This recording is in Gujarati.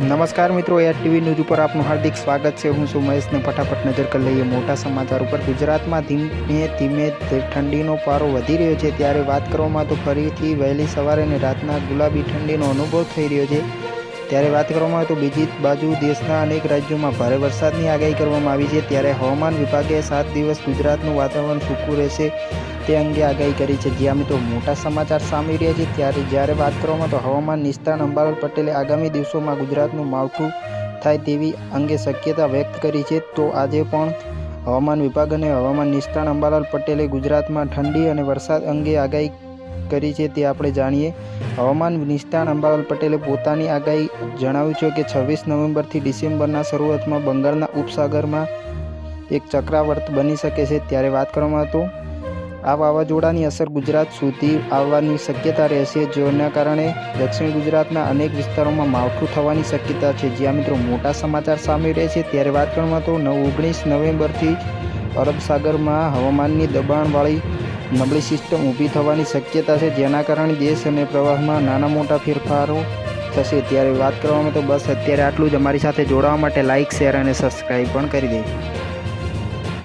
નમસ્કાર મિત્રો એર ટીવી ન્યૂઝ ઉપર આપનું હાર્દિક સ્વાગત છે. હું છું મહેશને ફટાફટ નજર કરી લઈએ. મોટા સમાચાર ઉપર ગુજરાતમાં ધીમે ધીમે ઠંડીનો પારો વધી રહ્યો છે. ત્યારે વાત કરવામાં તો ફરીથી વહેલી સવારે અને રાતના ગુલાબી ઠંડીનો અનુભવ થઈ રહ્યો છે. ત્યારે વાત કરવામાં આવે તો બીજી બાજુ દેશના અનેક રાજ્યોમાં ભારે વરસાદની આગાહી કરવામાં આવી છે. ત્યારે હવામાન વિભાગે સાત દિવસ ગુજરાતનું વાતાવરણ સૂકું રહેશે તે અંગે આગાહી કરી છે. જ્યાં મિત્રો, મોટા સમાચાર સામે રહ્યા છે. ત્યારે જ્યારે વાત કરવામાં તો હવામાન નિષ્ણાત અંબાલાલ પટેલે આગામી દિવસોમાં ગુજરાતનું માવઠું થાય તેવી અંગે શક્યતા વ્યક્ત કરી છે. તો આજે પણ હવામાન વિભાગ અને હવામાન નિષ્ણાત અંબાલાલ પટેલે ગુજરાતમાં ઠંડી અને વરસાદ અંગે આગાહી કરી છે તે આપણે જાણીએ. હવામાન નિષ્ણાત અંબાલાલ પટેલે પોતાની આગાહી જણાવ્યું છે કે છવ્વીસ નવેમ્બરથી ડિસેમ્બરના શરૂઆતમાં બંગાળના ઉપસાગરમાં એક ચક્રાવર્ત બની શકે છે ત્યારે વાત કરવામાં તો આ વાવાઝોડાની અસર ગુજરાત સુધી આવવાની શક્યતા રહેશે, જેના કારણે દક્ષિણ ગુજરાતના અનેક વિસ્તારોમાં માવઠું થવાની શક્યતા છે. જ્યાં મિત્રો મોટા સમાચાર સામે રહે છે ત્યારે વાત કરવામાં તો નવ ઓગણીસ નવેમ્બરથી અરબ સાગરમાં હવામાનની દબાણવાળી નબળી સિસ્ટમ ઊભી થવાની શક્યતા છે, જેના કારણે દેશ અને પ્રવાહમાં નાના મોટા ફેરફારો થશે. ત્યારે વાત કરવામાં તો બસ અત્યારે આટલું જ. અમારી સાથે જોડાવા માટે લાઇક શેર અને સબસ્ક્રાઈબ પણ કરી દેજો.